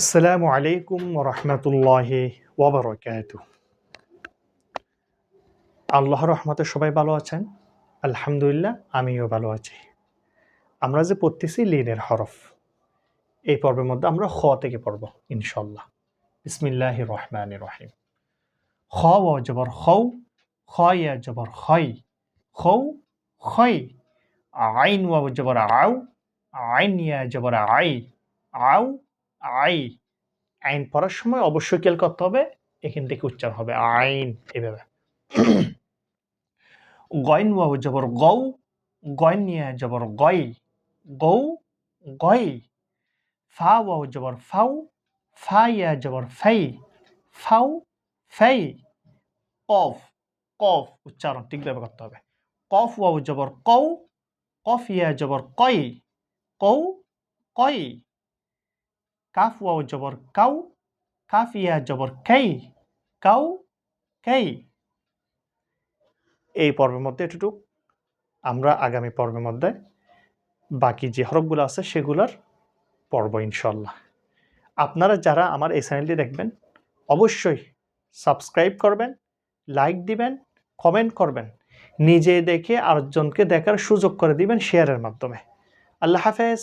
আসসালামু আলাইকুম রহমতুল্লাহ ওবরকাত আল্লাহ রহমতে সবাই ভালো আছেন? আলহামদুলিল্লাহ, আমিও ভালো আছি। আমরা যে পড়তেছি লিনের হরফ, এই পর্বের মধ্যে আমরা খ থেকে পড়ব ইনশাল্লাহ বিসমিল্লাহ রহমান রহিম। খ ও জবর খৌ খ ইয়া জবর খই খৌ খই। আইন ওয়া জবর আউ, আইন ইয়া জবর আই, আউ আই আইন পড়ার সময় অবশ্যই খেয়াল করতে হবে, এখান থেকে উচ্চারণ হবে আইন এভাবে গয়ন ওয়াও জবর গৌ গয়ন নিয়ে জবর গই গৌ গই। ফা ওয়াও জবর ফাউ, ফা ইয়া জবর ফাই, ফাউ, ফাই। কফ কফ, উচ্চারণ ঠিকভাবে করতে হবে। কফ ওয়াও জবর কৌ কফ ইয়া জবর কই কৌ কই। কাফ ওয়াও জবর কাউ কাফ ইয়া জবর কাই কাউ কাই এই পর্বের মধ্যে এটুটুক। আমরা আগামী পর্বের মধ্যে বাকি যে হরফগুলো আছে সেগুলোর পর্ব ইনশাল্লাহ আপনারা যারা আমার এই চ্যানেলটি দেখবেন, অবশ্যই সাবস্ক্রাইব করবেন লাইক দিবেন কমেন্ট করবেন। নিজে দেখে আরেকজনকে দেখার সুযোগ করে দিবেন শেয়ারের মাধ্যমে। আল্লাহ হাফেজ।